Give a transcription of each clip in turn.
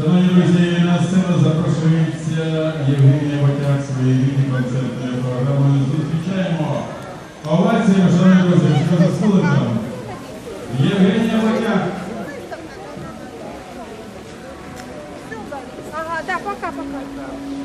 Шановні друзі, на сцену запрошується Євгенія Батяк своєю міні-концертною програмою. Зустрічаємо оваціями, шановні друзі, що за столиком. Євгенія Батяк. Ага, да, пока-пока. Світилися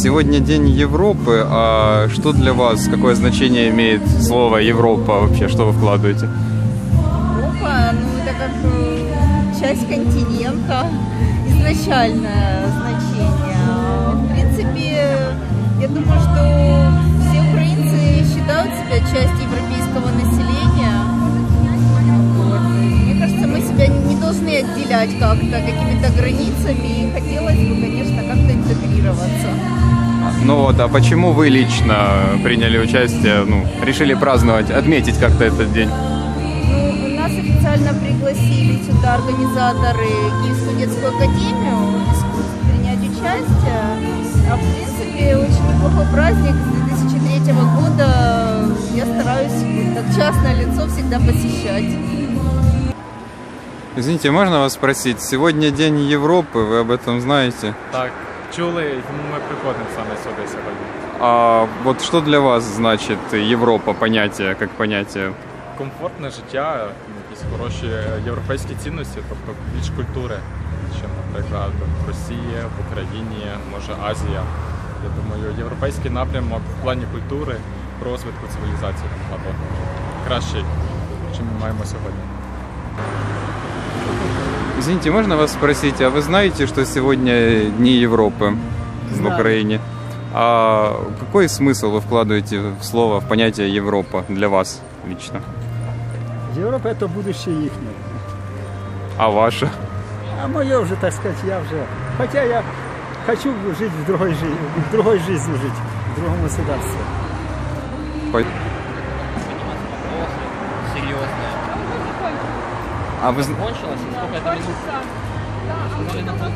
Сегодня День Европы, а что для вас, какое значение имеет слово Европа вообще, что вы вкладываете? Европа, ну это как э, часть континента, изначальное значение. В принципе, я думаю, что все украинцы считают себя частью отделять как-то какими-то границами. И хотелось бы, конечно, как-то интегрироваться. Ну вот, а почему вы лично приняли участие, ну, решили праздновать, отметить как-то этот день? Ну, нас официально пригласили сюда организаторы Киевскую детскую академию принять участие. А в принципе очень неплохой праздник с 2003 года. Я стараюсь как частное лицо всегда посещать. Извините, можно вас спросить, сегодня День Европы, вы об этом знаете? Так, чули, і тому ми приходимо саме сюди сьогодні. А вот что для вас значит Европа, понятие, как понятие? Комфортне життя, якісь хороші європейські цінності, тобто більш культури, ніж, наприклад, в Росії, в Україні, може Азія. Я думаю, європейський напрямок в плані культури, розвитку цивілізації набагато кращий, чим ми маємо сьогодні. Извините, можно вас спросить, а вы знаете, что сегодня Дни Европы в Украине? А какой смысл вы вкладываете в слово, в понятие Европа для вас лично? Європа це будущее їхнє. А ваше? А моє вже, так сказати, я вже. Хоча я хочу жити в другой жизни, в другой жизни жить, в другом государстве. По- А вы? И Сколько это минут?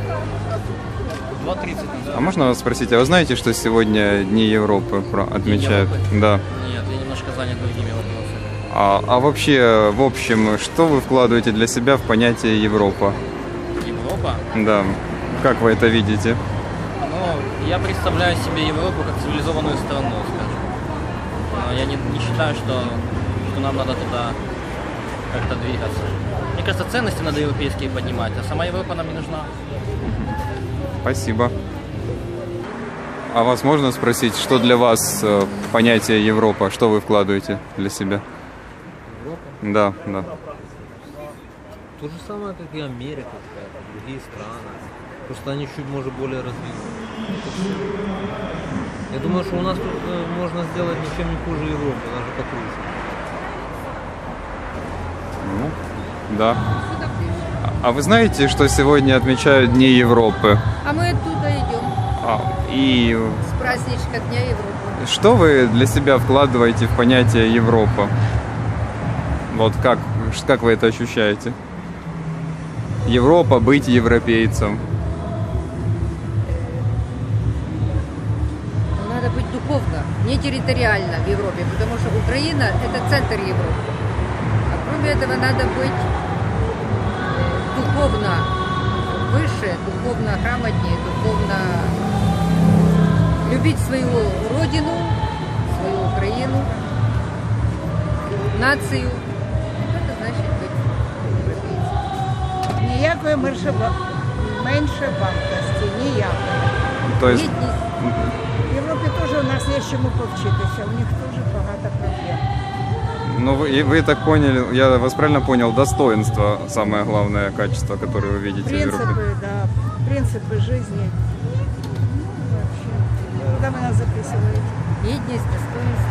2.30 назад. а можно вас спросить, а вы знаете, что сегодня Дни Европы про- отмечают? Европы? Да. Нет, я немножко занят другими вопросами. А, а вообще, в общем, что вы вкладываете для себя в понятие Европа? Европа? Да. Как вы это видите? Ну, я представляю себе Европу как цивилизованную страну, скажем. Но я не, не считаю, что, что нам надо туда как-то двигаться. Мне кажется, ценности надо европейские поднимать, а сама Европа нам не нужна. Спасибо. А вас можно спросить, что для вас э, понятие Европа? Что вы вкладываете для себя? Европа? Да, да. То же самое, как и Америка какая-то, другие страны. Просто они чуть, может, более развиты. Я думаю, что у нас тут э, можно сделать ничем не хуже Европы, даже покруче. Ну, да. А вы знаете, что сегодня отмечают Дни Европы? А мы оттуда идем А, И с праздничка Дня Европы. что вы для себя вкладываете в понятие Европа? Вот как, как вы это ощущаете? Европа, быть европейцем. Надо быть духовно, не территориально в Европе, потому что Украина – это центр Европы. А кроме этого надо быть духовно выше, духовно грамотнее, духовно любить свою родину, свою Украину, нацию. Это значит быть европейцем. Ніякої меншова- меншовартості, ніякої. То есть Єдність. В Європі теж у нас є чому повчитися, у них теж багато проблем. Ну, вы, и вы так поняли, я вас правильно понял, достоинство самое главное качество, которое вы видите в Европе. Принципи, да, принципи життя. Ну, вообще. Куди ви нас записуєте? Єдність, достоинство. да.